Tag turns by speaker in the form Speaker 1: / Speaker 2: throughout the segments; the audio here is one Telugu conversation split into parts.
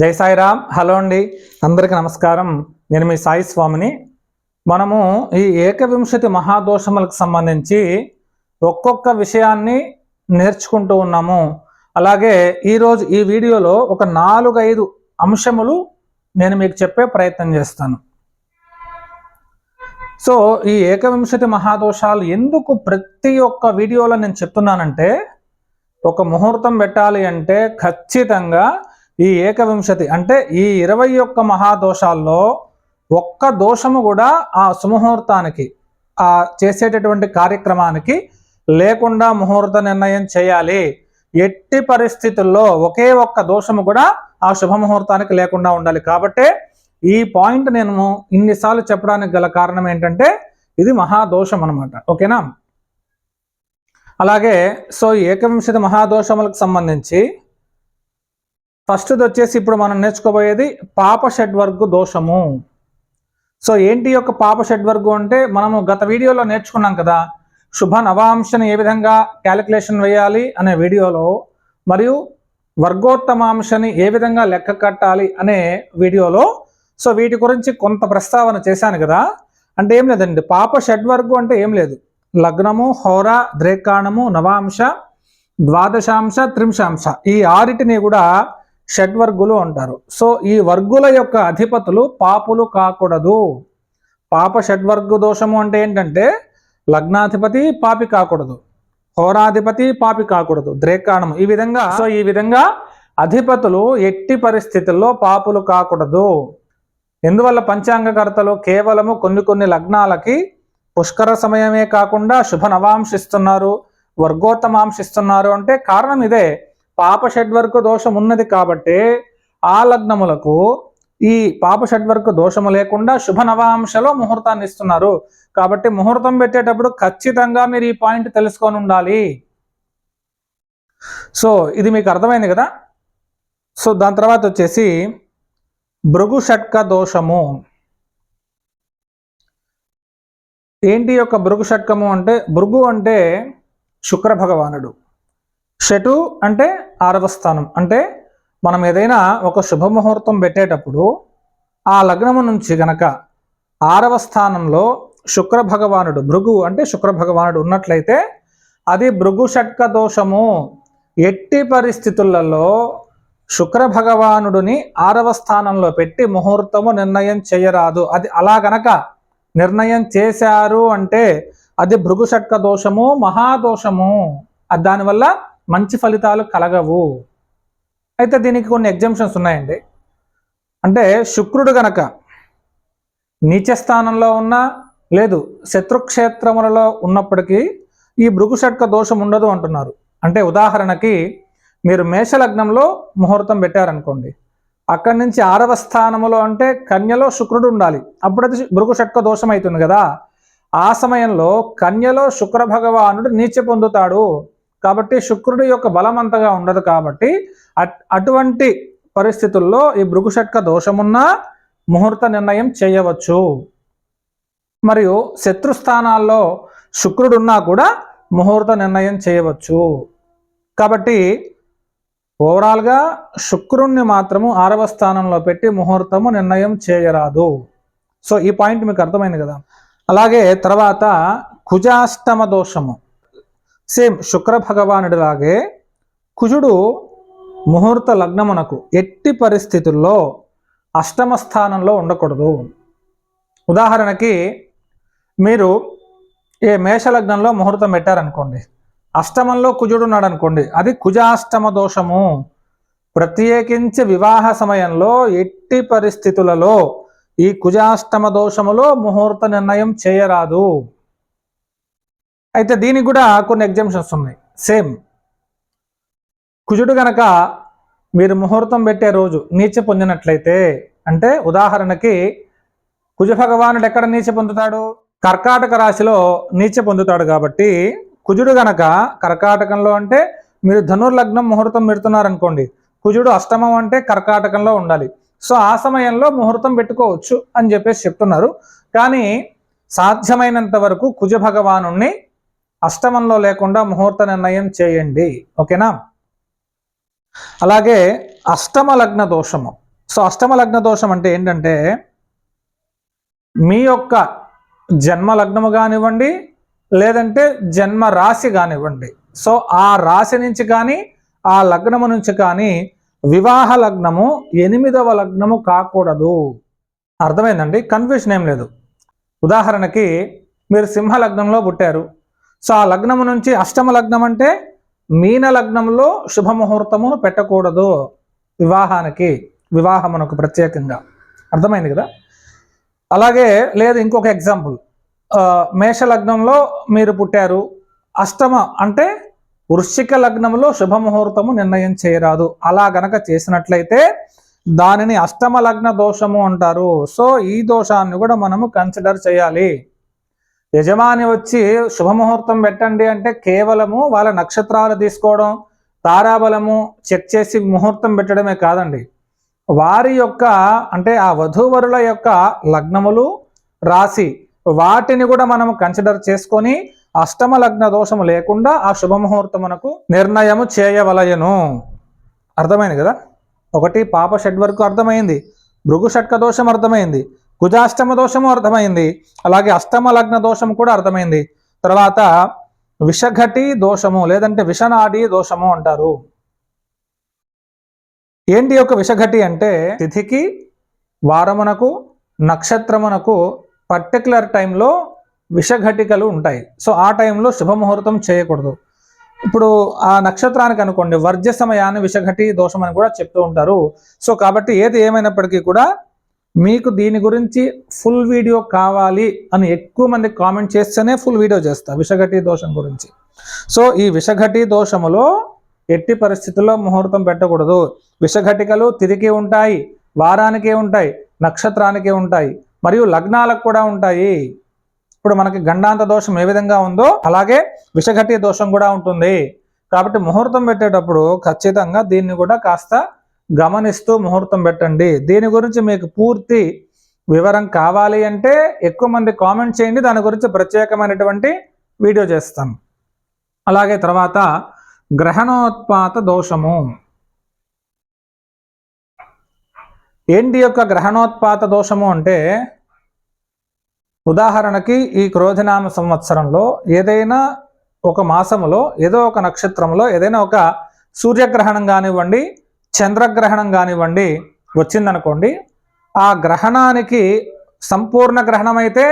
Speaker 1: జై సాయిరామ్. హలో అండి. అందరికీ నమస్కారం. నేను మీ సాయి స్వామిని. మనము ఈ ఏకవింశతి మహాదోషములకు సంబంధించి ఒక్కొక్క విషయాన్ని నేర్చుకుంటూ ఉన్నాము. అలాగే ఈరోజు ఈ వీడియోలో ఒక నాలుగైదు అంశములు నేను మీకు చెప్పే ప్రయత్నం చేస్తాను. సో ఈ ఏకవింశతి మహాదోషాలు ఎందుకు ప్రతి ఒక్క వీడియోలో నేను చెప్తున్నానంటే ఒక ముహూర్తం పెట్టాలి అంటే ఖచ్చితంగా ఈ ఏకవింశతి అంటే ఈ ఇరవై ఒక్క మహాదోషాల్లో ఒక్క దోషము కూడా ఆ సుముహూర్తానికి ఆ చేసేటటువంటి కార్యక్రమానికి లేకుండా ముహూర్త నిర్ణయం చేయాలి. ఎట్టి పరిస్థితుల్లో ఒకే ఒక్క దోషము కూడా ఆ శుభముహూర్తానికి లేకుండా ఉండాలి. కాబట్టే ఈ పాయింట్ నేను ఇన్నిసార్లు చెప్పడానికి గల కారణం ఏంటంటే ఇది మహాదోషం అనమాట ఓకేనా? అలాగే సో ఏకవింశతి మహాదోషములకు సంబంధించి ఫస్ట్ది వచ్చేసి ఇప్పుడు మనం నేర్చుకోబోయేది పాప షడ్వర్గు దోషము. సో ఏంటి యొక్క పాప షడ్వర్గు అంటే మనము గత వీడియోలో నేర్చుకున్నాం కదా శుభ నవాంశని ఏ విధంగా క్యాలిక్యులేషన్ వేయాలి అనే వీడియోలో మరియు వర్గోత్తమాంశని ఏ విధంగా లెక్క కట్టాలి అనే వీడియోలో సో వీటి గురించి కొంత ప్రస్తావన చేశాను కదా. అంటే ఏం లేదండి పాప షడ్వర్గు అంటే ఏం లేదు. లగ్నము హోర ద్రేకాణము నవాంశ ద్వాదశాంశ త్రింశాంశ ఈ ఆరిటిని కూడా షడ్వర్గులు అంటారు. సో ఈ వర్గుల యొక్క అధిపతులు పాపులు కాకూడదు. పాప షడ్వర్గు దోషము అంటే ఏంటంటే లగ్నాధిపతి పాపి కాకూడదు. హోరాధిపతి పాపి కాకూడదు. ద్రేకాణం ఈ విధంగా సో ఈ విధంగా అధిపతులు ఎట్టి పరిస్థితుల్లో పాపులు కాకూడదు. ఎందువల్ల పంచాంగకర్తలు కేవలము కొన్ని కొన్ని లగ్నాలకి పుష్కర సమయమే కాకుండా శుభ నవాంశిస్తున్నారు వర్గోత్తమాంశిస్తున్నారు అంటే కారణం ఇదే. పాప షడ్వర్గ దోషం ఉన్నది కాబట్టి ఆ లగ్నములకు ఈ పాప షడ్వర్గ దోషము లేకుండా శుభ నవాంశలో ముహూర్తాన్ని ఇస్తున్నారు. కాబట్టి ముహూర్తం పెట్టేటప్పుడు ఖచ్చితంగా మీరు ఈ పాయింట్ తెలుసుకొని ఉండాలి. సో ఇది మీకు అర్థమైంది కదా? సో దాని తర్వాత వచ్చేసి భృగు షట్క దోషము. ఏంటి యొక్క భృగు షట్కము అంటే భృగు అంటే శుక్ర భగవానుడు. షటు అంటే ఆరవ స్థానం. అంటే మనం ఏదైనా ఒక శుభముహూర్తం పెట్టేటప్పుడు ఆ లగ్నము నుంచి గనక ఆరవ స్థానంలో శుక్ర భగవానుడు భృగు అంటే శుక్ర భగవానుడు ఉన్నట్లయితే అది భృగు షట్క దోషము. ఎట్టి పరిస్థితులలో శుక్ర భగవానుడిని ఆరవ స్థానంలో పెట్టి ముహూర్తము నిర్ణయం చేయరాదు. అది అలా గనక నిర్ణయం చేశారు అంటే అది భృగు షట్క దోషము మహాదోషము అది దానివల్ల మంచి ఫలితాలు కలగవు. అయితే దీనికి కొన్ని ఎగ్జామ్షన్స్ ఉన్నాయండి. అంటే శుక్రుడు గనక నీచ స్థానంలో ఉన్నా లేదు శత్రుక్షేత్రములలో ఉన్నప్పటికీ ఈ భృగుషట్క దోషం ఉండదు అంటున్నారు. అంటే ఉదాహరణకి మీరు మేషలగ్నంలో ముహూర్తం పెట్టారనుకోండి. అక్కడి నుంచి ఆరవ స్థానములో అంటే కన్యలో శుక్రుడు ఉండాలి. అప్పుడు భృగుషట్క దోషం అవుతుంది కదా. ఆ సమయంలో కన్యలో శుక్ర భగవానుడు నీచ పొందుతాడు. కాబట్టి శుక్రుడి యొక్క బలం అంతగా ఉండదు కాబట్టి అటువంటి పరిస్థితుల్లో ఈ భృగుషట్క దోషమున్నా ముహూర్త నిర్ణయం చేయవచ్చు. మరియు శత్రుస్థానాల్లో శుక్రుడున్నా కూడా ముహూర్త నిర్ణయం చేయవచ్చు. కాబట్టి ఓవరాల్గా శుక్రుణ్ణి మాత్రము ఆరవ స్థానంలో పెట్టి ముహూర్తము నిర్ణయం చేయరాదు. సో ఈ పాయింట్ మీకు అర్థమైంది కదా? అలాగే తర్వాత కుజాష్టమ దోషము. సేమ్ శుక్ర భగవానుడిలాగే కుజుడు ముహూర్త లగ్నమునకు ఎట్టి పరిస్థితుల్లో అష్టమ స్థానంలో ఉండకూడదు. ఉదాహరణకి మీరు ఏ మేషలగ్నంలో ముహూర్తం పెట్టారనుకోండి అష్టమంలో కుజుడు ఉన్నాడు అనుకోండి అది కుజాష్టమ దోషము. ప్రత్యేకించి వివాహ సమయంలో ఎట్టి పరిస్థితులలో ఈ కుజాష్టమ దోషములో ముహూర్త నిర్ణయం చేయరాదు. అయితే దీనికి కూడా కొన్ని ఎగ్జామ్షన్స్ ఉన్నాయి సేమ్. కుజుడు గనక మీరు ముహూర్తం పెట్టే రోజు నీచ పొందినట్లయితే అంటే ఉదాహరణకి కుజ భగవానుడు ఎక్కడ నీచ పొందుతాడు? కర్కాటక రాశిలో నీచ పొందుతాడు కాబట్టి కుజుడు గనక కర్కాటకంలో అంటే మీరు ధనుర్లగ్నం ముహూర్తం పెడుతున్నారనుకోండి కుజుడు అష్టమం అంటే కర్కాటకంలో ఉండాలి. సో ఆ సమయంలో ముహూర్తం పెట్టుకోవచ్చు అని చెప్పేసి చెప్తున్నారు. కానీ సాధ్యమైనంత వరకు కుజ భగవాను అష్టమంలో లేకుండా ముహూర్త నిర్ణయం చేయండి. ఓకేనా? అలాగే అష్టమ లగ్న దోషము. సో అష్టమ లగ్న దోషం అంటే ఏంటంటే మీ యొక్క జన్మ లగ్నము కానివ్వండి లేదంటే జన్మ రాశి కానివ్వండి. సో ఆ రాశి నుంచి కానీ ఆ లగ్నము నుంచి కానీ వివాహ లగ్నము ఎనిమిదవ లగ్నము కాకూడదు. అర్థమైందండి? కన్ఫ్యూషన్ ఏం లేదు. ఉదాహరణకి మీరు సింహ లగ్నంలో పుట్టారు. సో ఆ లగ్నము నుంచి అష్టమ లగ్నం అంటే మీన లగ్నంలో శుభముహూర్తమును పెట్టకూడదు వివాహానికి వివాహమునకు ప్రత్యేకంగా. అర్థమైంది కదా? అలాగే లేదు ఇంకొక ఎగ్జాంపుల్. మేష లగ్నంలో మీరు పుట్టారు. అష్టమ అంటే వృశ్చిక లగ్నంలో శుభముహూర్తము నిర్ణయం చేయరాదు. అలా గనక చేసినట్లయితే దానిని అష్టమ లగ్న దోషము అంటారు. సో ఈ దోషాన్ని కూడా మనము కన్సిడర్ చేయాలి. యజమాని వచ్చి శుభముహూర్తం పెట్టండి అంటే కేవలము వాళ్ళ నక్షత్రాలు తీసుకోవడం తారాబలము చెక్ చేసి ముహూర్తం పెట్టడమే కాదండి. వారి యొక్క అంటే ఆ వధూవరుల యొక్క లగ్నములు రాశి వాటిని కూడా మనం కన్సిడర్ చేసుకొని అష్టమ లగ్న దోషము లేకుండా ఆ శుభముహూర్తమునకు నిర్ణయము చేయవలయను. అర్థమైంది కదా? ఒకటి పాప షడ్ వరకు అర్థమైంది. భృగు షట్క దోషం అర్థమైంది. కుజాష్టమ దోషము అర్థమైంది. అలాగే అష్టమ లగ్న దోషం కూడా అర్థమైంది. తర్వాత విషఘటి దోషము లేదంటే విషనాడి దోషము అంటారు. ఏంటి యొక్క విషఘటి అంటే తిథికి వారమునకు నక్షత్రమునకు పర్టికులర్ టైంలో విషఘటికలు ఉంటాయి. సో ఆ టైంలో శుభముహూర్తం చేయకూడదు. ఇప్పుడు ఆ నక్షత్రానికి అనుకోండి వర్జ్య సమయాన్ని విషఘటి దోషం అని కూడా చెప్తూ ఉంటారు. సో కాబట్టి ఏది ఏమైనప్పటికీ కూడా మీకు దీని గురించి ఫుల్ వీడియో కావాలి అని ఎక్కువ మంది కామెంట్ చేస్తేనే ఫుల్ వీడియో చేస్తా విషఘటి దోషం గురించి. సో ఈ విషఘటి దోషములో ఎట్టి పరిస్థితుల్లో ముహూర్తం పెట్టకూడదు. విషఘటికలు తిరిగి ఉంటాయి వారానికే ఉంటాయి నక్షత్రానికే ఉంటాయి మరియు లగ్నాలకు కూడా ఉంటాయి. ఇప్పుడు మనకి గండాంత దోషం ఏ విధంగా ఉందో అలాగే విషఘటి దోషం కూడా ఉంటుంది. కాబట్టి ముహూర్తం పెట్టేటప్పుడు ఖచ్చితంగా దీన్ని కూడా కాస్త గమనిస్తూ ముహూర్తం పెట్టండి. దీని గురించి మీకు పూర్తి వివరం కావాలి అంటే ఎక్కువ మంది కామెంట్ చేయండి. దాని గురించి ప్రత్యేకమైనటువంటి వీడియో చేస్తాం అలాగే తర్వాత గ్రహణోత్పాత దోషము. ఏంటి యొక్క గ్రహణోత్పాత దోషము అంటే ఉదాహరణకి ఈ క్రోధనామ సంవత్సరంలో ఏదైనా ఒక మాసములో ఏదో ఒక నక్షత్రంలో ఏదైనా ఒక సూర్యగ్రహణం కానివ్వండి చంద్రగ్రహణం కానివ్వండి వచ్చిందనుకోండి ఆ గ్రహణానికి సంపూర్ణ గ్రహణం అయితే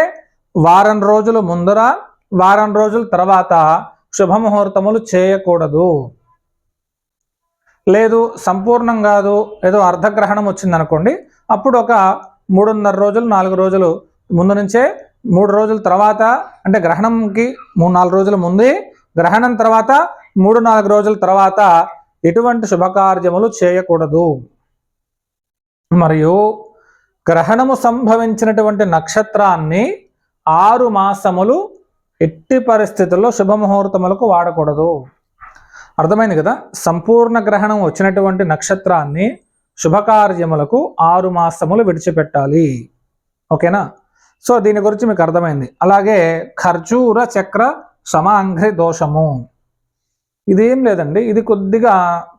Speaker 1: వారం రోజులు ముందర వారం రోజుల తర్వాత శుభముహూర్తములు చేయకూడదు. లేదు సంపూర్ణం కాదు ఏదో అర్ధగ్రహణం వచ్చిందనుకోండి అప్పుడు ఒక మూడున్నర రోజులు నాలుగు రోజులు ముందు నుంచే మూడు రోజుల తర్వాత అంటే గ్రహణంకి మూడు నాలుగు రోజుల ముందే గ్రహణం తర్వాత మూడు నాలుగు రోజుల తర్వాత ఎటువంటి శుభకార్యములు చేయకూడదు. మరియు గ్రహణము సంభవించినటువంటి నక్షత్రాన్ని ఆరు మాసములు ఎట్టి పరిస్థితుల్లో శుభముహూర్తములకు వాడకూడదు. అర్థమైంది కదా? సంపూర్ణ గ్రహణం వచ్చినటువంటి నక్షత్రాన్ని శుభకార్యములకు ఆరు మాసములు విడిచిపెట్టాలి. ఓకేనా? సో దీని గురించి మీకు అర్థమైంది. అలాగే ఖర్జూర చక్ర సమాంఘ్రి దోషము. ఇదేం లేదండి. ఇది కొద్దిగా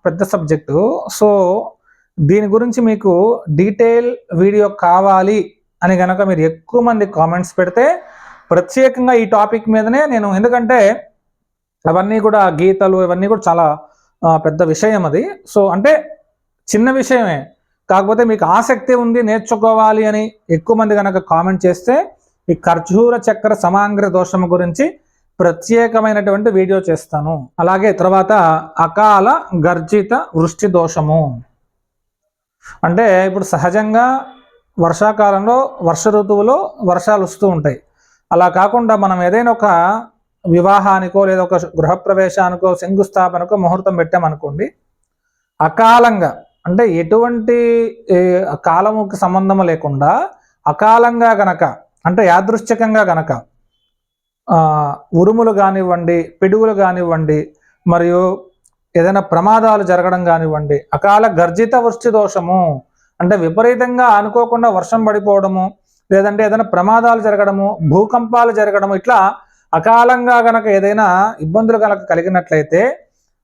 Speaker 1: పెద్ద సబ్జెక్టు. సో దీని గురించి మీకు డీటెయిల్ వీడియో కావాలి అని కనుక మీరు ఎక్కువ మంది కామెంట్స్ పెడితే ప్రత్యేకంగా ఈ టాపిక్ మీదనే నేను ఎందుకంటే అవన్నీ కూడా గీతలు ఇవన్నీ కూడా చాలా పెద్ద విషయం అది. సో అంటే చిన్న విషయమే. కాకపోతే మీకు ఆసక్తి ఉంది నేర్చుకోవాలి అని ఎక్కువ మంది కనుక కామెంట్ చేస్తే ఈ ఖర్జూర చక్ర సమాంగ్ర దోషం గురించి ప్రత్యేకమైనటువంటి వీడియో చేస్తాను. అలాగే తర్వాత అకాల గర్జిత వృష్టి దోషము. అంటే ఇప్పుడు సహజంగా వర్షాకాలంలో వర్ష ఋతువులో వర్షాలు వస్తూ ఉంటాయి. అలా కాకుండా మనం ఏదైనా ఒక వివాహానికో లేదా ఒక గృహప్రవేశానికో శంకుస్థాపనకో ముహూర్తం పెట్టామనుకోండి అకాలంగా అంటే ఎటువంటి కాలముకి సంబంధం లేకుండా అకాలంగా గనక అంటే యాదృశ్చికంగా గనక ఉరుములు కానివ్వండి పిడుగులు కానివ్వండి మరియు ఏదైనా ప్రమాదాలు జరగడం కానివ్వండి అకాల గర్జిత వృష్టి దోషము అంటే విపరీతంగా అనుకోకుండా వర్షం పడిపోవడము లేదంటే ఏదైనా ప్రమాదాలు జరగడము భూకంపాలు జరగడము ఇట్లా అకాలంగా గనక ఏదైనా ఇబ్బందులు కనుక కలిగినట్లయితే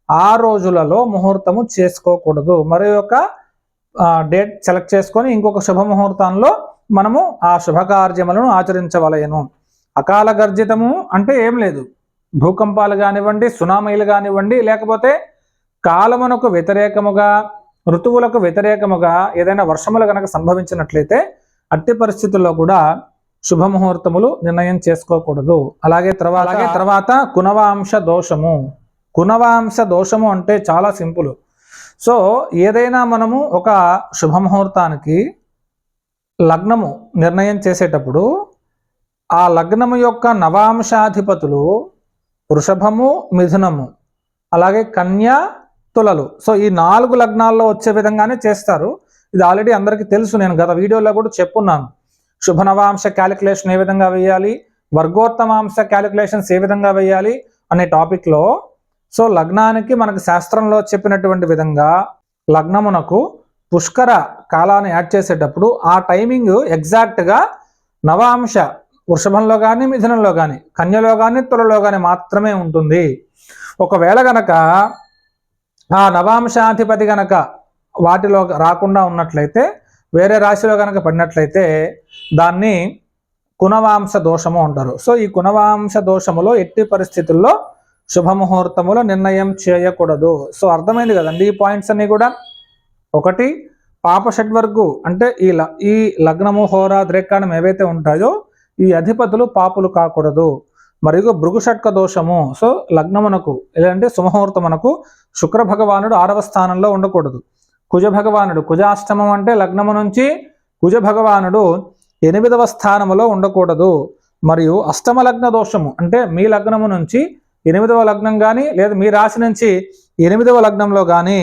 Speaker 1: ఆ రోజులలో ముహూర్తము చేసుకోకూడదు. మరి యొక్క డేట్ సెలెక్ట్ చేసుకొని ఇంకొక శుభ ముహూర్తంలో మనము ఆ శుభకార్యములను ఆచరించవలయను అకాల గర్జితము అంటే ఏం లేదు. భూకంపాలు కానివ్వండి సునామీలు కానివ్వండి లేకపోతే కాలమునకు వ్యతిరేకముగా ఋతువులకు వ్యతిరేకముగా ఏదైనా వర్షములు కనుక సంభవించినట్లయితే అట్టి పరిస్థితుల్లో కూడా శుభముహూర్తములు నిర్ణయం చేసుకోకూడదు. అలాగే తర్వాత అలాగే తర్వాత కునవాంశ దోషము. కునవాంశ దోషము అంటే చాలా సింపుల్. సో ఏదైనా మనము ఒక శుభముహూర్తానికి లగ్నము నిర్ణయం చేసేటప్పుడు ఆ లగ్నము యొక్క నవాంశాధిపతులు వృషభము మిథునము అలాగే కన్య తులలు. సో ఈ నాలుగు లగ్నాల్లో వచ్చే విధంగానే చేస్తారు. ఇది ఆల్రెడీ అందరికీ తెలుసు. నేను గత వీడియోలో కూడా చెప్పున్నాను. శుభనవాంశ క్యాలిక్యులేషన్ ఏ విధంగా వేయాలి? వర్గోత్తమాంశ క్యాలిక్యులేషన్స్ ఏ విధంగా వేయాలి? అనే టాపిక్లో సో లగ్నానికి మనకు శాస్త్రంలో చెప్పినటువంటి విధంగా లగ్నమునకు పుష్కర కాలాన్ని యాడ్ చేసేటప్పుడు ఆ టైమింగ్ ఎగ్జాక్ట్గా నవాంశ వృషభంలో కానీ మిథునంలో కానీ కన్యలో కానీ తులలో కానీ మాత్రమే ఉంటుంది. ఒకవేళ గనక ఆ నవాంశాధిపతి గనక వాటిలో రాకుండా ఉన్నట్లయితే వేరే రాశిలో కనుక పడినట్లయితే దాన్ని కునవాంశ దోషము అంటారు. సో ఈ కునవాంశ దోషములో ఎట్టి పరిస్థితుల్లో శుభముహూర్తములో నిర్ణయం చేయకూడదు. సో అర్థమైంది కదండి ఈ పాయింట్స్ అన్ని కూడా? ఒకటి పాప షడ్వర్గు అంటే ఈ ల ఈ లగ్నము హోరా ద్రేకాణం ఏవైతే ఉంటాయో ఈ అధిపతులు పాపులు కాకూడదు. మరియు భృగుషట్క దోషము. సో లగ్నమునకు లేదంటే సుముహూర్తమునకు శుక్ర భగవానుడు ఆరవ స్థానంలో ఉండకూడదు. కుజ భగవానుడు కుజాష్టమం అంటే లగ్నము నుంచి కుజ భగవానుడు ఎనిమిదవ స్థానములో ఉండకూడదు. మరియు అష్టమ లగ్న దోషము అంటే మీ లగ్నము నుంచి ఎనిమిదవ లగ్నం కానీ లేదా మీ రాశి నుంచి ఎనిమిదవ లగ్నంలో కానీ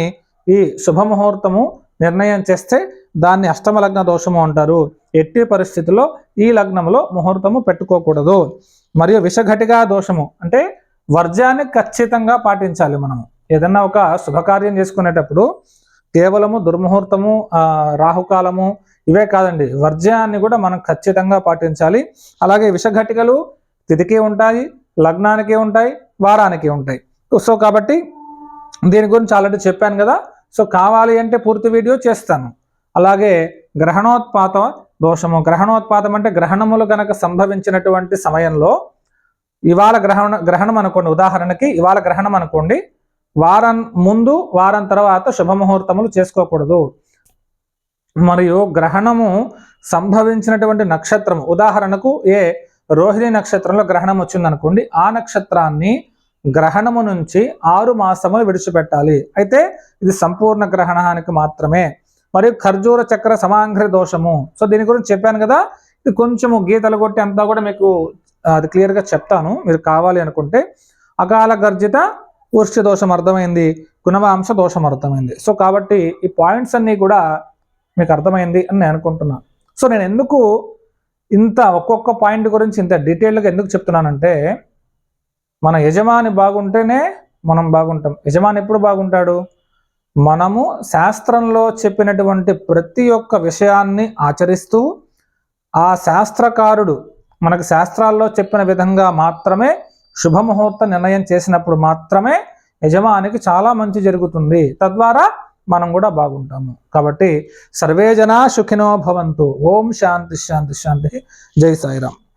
Speaker 1: ఈ శుభముహూర్తము నిర్ణయం చేస్తే దాన్ని అష్టమ లగ్న దోషము అంటారు. ఎట్టి పరిస్థితుల్లో ఈ లగ్నంలో ముహూర్తము పెట్టుకోకూడదు. మరియు విషఘటిగా దోషము అంటే వర్జాన్ని ఖచ్చితంగా పాటించాలి మనము. ఏదన్నా ఒక శుభకార్యం చేసుకునేటప్పుడు కేవలము దుర్ముహూర్తము రాహుకాలము ఇవే కాదండి. వర్జ్యాన్ని కూడా మనం ఖచ్చితంగా పాటించాలి. అలాగే విషఘటికలు తిథికి ఉంటాయి లగ్నానికి ఉంటాయి వారానికి ఉంటాయి. సో కాబట్టి దీని గురించి ఆల్రెడీ చెప్పాను కదా. సో కావాలి అంటే పూర్తి వీడియో చేస్తాను. అలాగే గ్రహణోత్పాత దోషము. గ్రహణోత్పాతం అంటే గ్రహణములు గనక సంభవించినటువంటి సమయంలో ఇవాళ గ్రహణ గ్రహణం అనుకోండి. ఉదాహరణకి ఇవాళ గ్రహణం అనుకోండి. వారం ముందు వారం తర్వాత శుభముహూర్తములు చేసుకోకూడదు. మరియు గ్రహణము సంభవించినటువంటి నక్షత్రం ఉదాహరణకు ఏ రోహిణి నక్షత్రంలో గ్రహణం వచ్చిందనుకోండి. ఆ నక్షత్రాన్ని గ్రహణము నుంచి ఆరు మాసములు విడిచిపెట్టాలి. అయితే ఇది సంపూర్ణ గ్రహణానికి మాత్రమే. మరియు ఖర్జూర చక్ర సమాంఘ్ర దోషము. సో దీని గురించి చెప్పాను కదా. ఇది కొంచెము గీతలు కొట్టి అంతా కూడా మీకు అది క్లియర్గా చెప్తాను. మీరు కావాలి అనుకుంటే. అకాల గర్జిత వృష్టి దోషం అర్థమైంది. గుణవాంశ దోషం అర్థమైంది. సో కాబట్టి ఈ పాయింట్స్ అన్నీ కూడా మీకు అర్థమైంది అని నేను అనుకుంటున్నాను సో నేను ఎందుకు ఇంత ఒక్కొక్క పాయింట్ గురించి ఇంత డీటెయిల్గా ఎందుకు చెప్తున్నానంటే మన యజమాని బాగుంటేనే మనం బాగుంటాం. యజమాని ఎప్పుడు బాగుంటాడు? మనము శాస్త్రంలో చెప్పినటువంటి ప్రతి ఒక్క విషయాన్ని ఆచరిస్తూ ఆ శాస్త్రకారుడు మనకు శాస్త్రాల్లో చెప్పిన విధంగా మాత్రమే శుభముహూర్త నిర్ణయం చేసినప్పుడు మాత్రమే యజమానికి చాలా మంచి జరుగుతుంది. తద్వారా మనం కూడా బాగుంటాము. కాబట్టి సర్వేజనా సుఖినో భవంతు. ఓం శాంతి శాంతి శాంతి. జై సాయిరామ్.